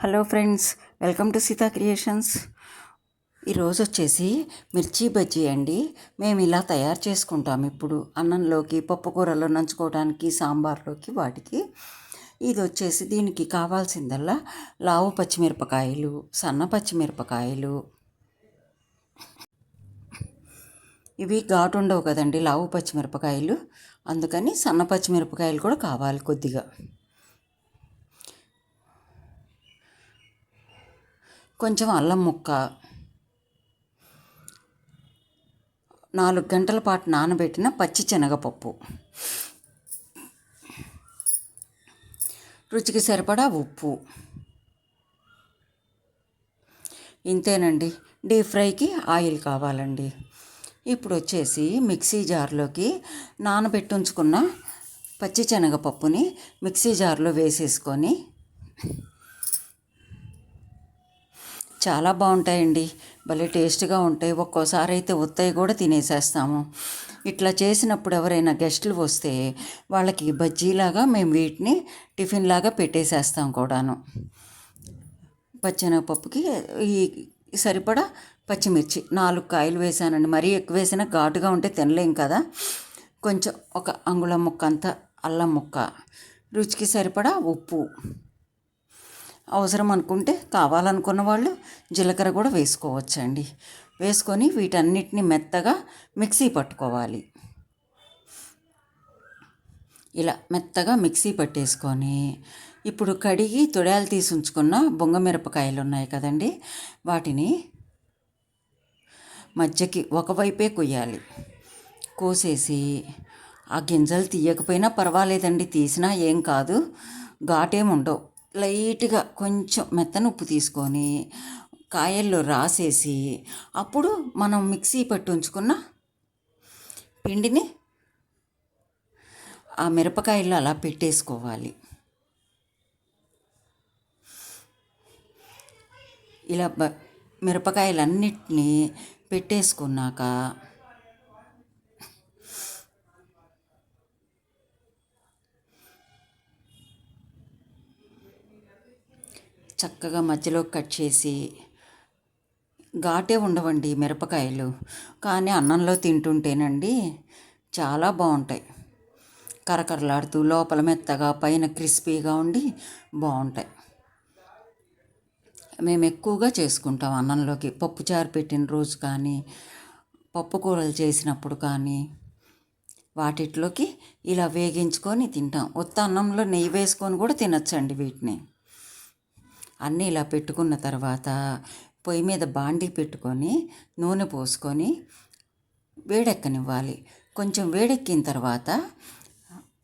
Hello friends welcome to Sita creations. ఈరోజు వచ్చేసి మిర్చి బజ్జీ అండి. మేము ఇలా తయారు చేసుకుంటాం ఇప్పుడు అన్నంలోకి పప్పుకూరలో నంచుకోవడానికి సాంబార్లోకి వాటికి. ఇది వచ్చేసి దీనికి కావాల్సిందల్లా లావు పచ్చిమిరపకాయలు సన్న పచ్చిమిరపకాయలు. ఇవి ఘాటు ఉండవు కదండి లావు పచ్చిమిరపకాయలు. అందుకని సన్న పచ్చిమిరపకాయలు కూడా కావాలి కొద్దిగా. కొంచెం అల్లం ముక్క నాలుగు గంటల పాటు నానబెట్టిన పచ్చి శనగపప్పు. రుచికి సరిపడా ఉప్పు. ఇంతేనండి డీప్ ఫ్రైకి ఆయిల్ కావాలండి. ఇప్పుడు వచ్చేసి మిక్సీ జార్లోకి నానబెట్టి ఉంచుకున్న పచ్చి శనగపప్పుని మిక్సీ జార్లో వేసేసుకొని చాలా బాగుంటాయండి. భలే టేస్ట్గా ఉంటాయి. ఒక్కోసారి అయితే ఉత్తయి కూడా తినేసేస్తాము. ఇట్లా చేసినప్పుడు ఎవరైనా గెస్టులు వస్తే వాళ్ళకి బజ్జీలాగా మేము వీటిని టిఫిన్ లాగా పెట్టేసేస్తాం కూడాను. పచ్చెనగపప్పుకి ఈ సరిపడా పచ్చిమిర్చి నాలుగు కాయలు వేసానండి. మరీ ఎక్కువ వేసినా ఘాటుగా ఉంటే తినలేం కదా. కొంచెం ఒక అంగుళం ముక్క అంత అల్లం ముక్క. రుచికి సరిపడా ఉప్పు. అవసరం అనుకుంటే కావాలనుకున్న వాళ్ళు జీలకర్ర కూడా వేసుకోవచ్చండి. వేసుకొని వీటన్నిటిని మెత్తగా మిక్సీ పట్టుకోవాలి. ఇలా మెత్తగా మిక్సీ పట్టేసుకొని ఇప్పుడు కడిగి తొడాలు తీసి ఉంచుకున్న బొంగమిరపకాయలు ఉన్నాయి కదండి వాటిని మధ్యకి ఒకవైపే కొయ్యాలి. కోసేసి ఆ గింజలు తీయకపోయినా పర్వాలేదండి తీసినా ఏం కాదు ఘాటేం ఉండవు. లైట్గా కొంచెం మెత్తన ఉప్పు తీసుకొని కాయల్లో రాసేసి అప్పుడు మనం మిక్సీ పట్టి ఉంచుకున్న పిండిని ఆ మిరపకాయల్లో అలా పెట్టేసుకోవాలి. ఇలా బ మిరపకాయలన్నిటినీ పెట్టేసుకున్నాక చక్కగా మధ్యలో కట్ చేసి ఘాటే ఉండవండి మిరపకాయలు. కానీ అన్నంలో తింటుంటేనండి చాలా బాగుంటాయి. కరకరలాడుతూ లోపల మెత్తగా పైన క్రిస్పీగా ఉండి బాగుంటాయి. మేము ఎక్కువగా చేసుకుంటాం అన్నంలోకి. పప్పుచారు పెట్టిన రోజు కానీ పప్పు కూరలు చేసినప్పుడు కానీ వాటిట్లోకి ఇలా వేగించుకొని తింటాం. ఉత్త అన్నంలో నెయ్యి వేసుకొని కూడా తినచ్చండి వీటిని. అన్నీ ఇలా పెట్టుకున్న తర్వాత పొయ్యి మీద బాండీ పెట్టుకొని నూనె పోసుకొని వేడెక్కనివ్వాలి. కొంచెం వేడెక్కిన తర్వాత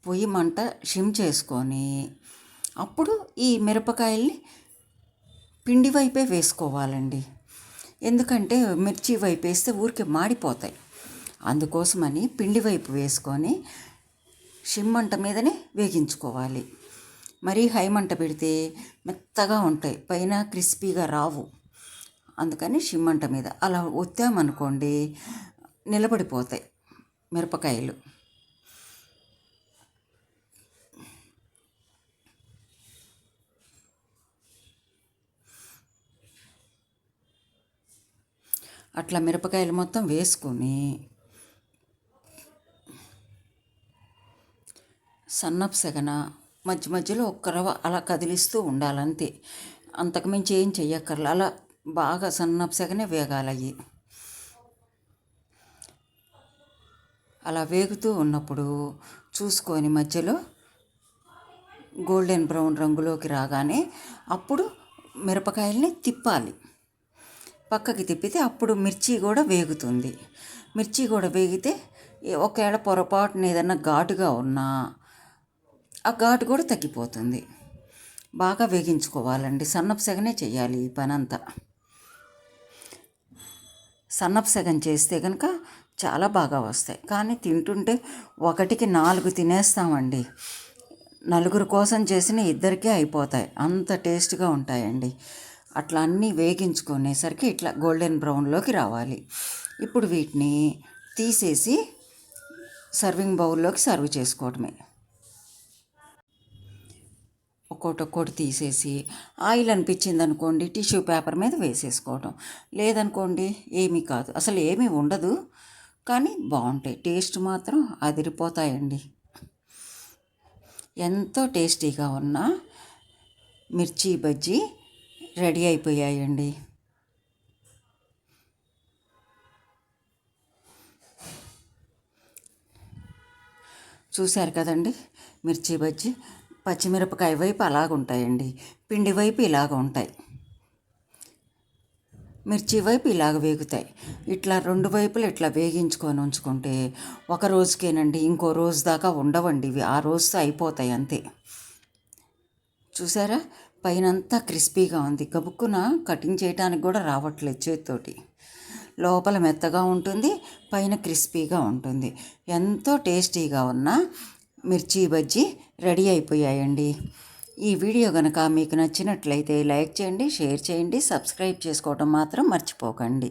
పొయ్యి మంట షిమ్ చేసుకొని అప్పుడు ఈ మిరపకాయల్ని పిండి వైపే వేసుకోవాలండి. ఎందుకంటే మిర్చి వైపు వేస్తే ఊరికే మాడిపోతాయి. అందుకోసమని పిండి వైపు వేసుకొని షిమ్మంట మీదనే వేగించుకోవాలి. మరీ హై మంట పెడితే మెత్తగా ఉంటాయి పైన క్రిస్పీగా రావు. అందుకని షిమ్మంట మీద. అలా ఒత్తామనుకోండి నిలబడిపోతాయి మిరపకాయలు. అట్లా మిరపకాయలు మొత్తం వేసుకొని సన్నపు సెగన మధ్య మధ్యలో ఒక్క రవ అలా కదిలిస్తూ ఉండాలంతే. అంతకుమించి ఏం చెయ్యక్కర్ల. అలా బాగా సన్నప్సగానే వేగాలయ్యి. అలా వేగుతూ ఉన్నప్పుడు చూసుకొని మధ్యలో గోల్డెన్ బ్రౌన్ రంగులోకి రాగానే అప్పుడు మిరపకాయల్ని తిప్పాలి. పక్కకి తిప్పితే అప్పుడు మిర్చి కూడా వేగుతుంది. మిర్చి కూడా వేగితే ఒకవేళ పొరపాటున ఏదన్నా ఘాటుగా ఉన్నా ఆ ఘాటు కూడా తగ్గిపోతుంది. బాగా వేగించుకోవాలండి. సన్నపు సెగనే చేయాలి ఈ పని అంతా సన్నపు సెగం చేస్తే కనుక చాలా బాగా వస్తాయి. కానీ తింటుంటే ఒకటికి నాలుగు తినేస్తామండి. నలుగురు కోసం చేసిన ఇద్దరికే అయిపోతాయి. అంత టేస్ట్గా ఉంటాయండి. అట్లా అన్నీ వేగించుకునేసరికి ఇట్లా గోల్డెన్ బ్రౌన్లోకి రావాలి. ఇప్పుడు వీటిని తీసేసి సర్వింగ్ బౌల్లోకి సర్వ్ చేసుకోవడమే. ఒక్కోటి ఒక్కోటి తీసేసి ఆయిల్ అనిపించింది అనుకోండి టిష్యూ పేపర్ మీద వేసేసుకోవడం లేదనుకోండి ఏమీ కాదు. అసలు ఏమీ ఉండదు. కానీ బాగుంటాయి. టేస్ట్ మాత్రం అదిరిపోతాయండి. ఎంతో టేస్టీగా ఉన్న మిర్చి బజ్జీ రెడీ అయిపోయాయండి. చూశారు కదండి మిర్చి బజ్జీ? పచ్చిమిరపకాయ వైపు అలాగుంటాయండి. పిండి వైపు ఇలాగ ఉంటాయి. మిర్చి వైపు ఇలాగ వేగుతాయి. ఇట్లా రెండు వైపులు ఇట్లా వేగించుకొని ఉంచుకుంటే ఒక రోజుకేనండి ఇంకో రోజు దాకా ఉండవండి ఇవి. ఆ రోజుతో అయిపోతాయి అంతే. చూసారా? పైనంతా క్రిస్పీగా ఉంది. గబుక్కున కటింగ్ చేయడానికి కూడా రావట్లేదు చేతితోటి. లోపల మెత్తగా ఉంటుంది పైన క్రిస్పీగా ఉంటుంది. ఎంతో టేస్టీగా ఉన్న మిర్చి బజ్జీ రెడీ అయిపోయాయండి. ఈ వీడియో కనుక మీకు నచ్చినట్లయితే లైక్ చేయండి షేర్ చేయండి సబ్స్క్రైబ్ చేసుకోవడం మాత్రం మర్చిపోకండి.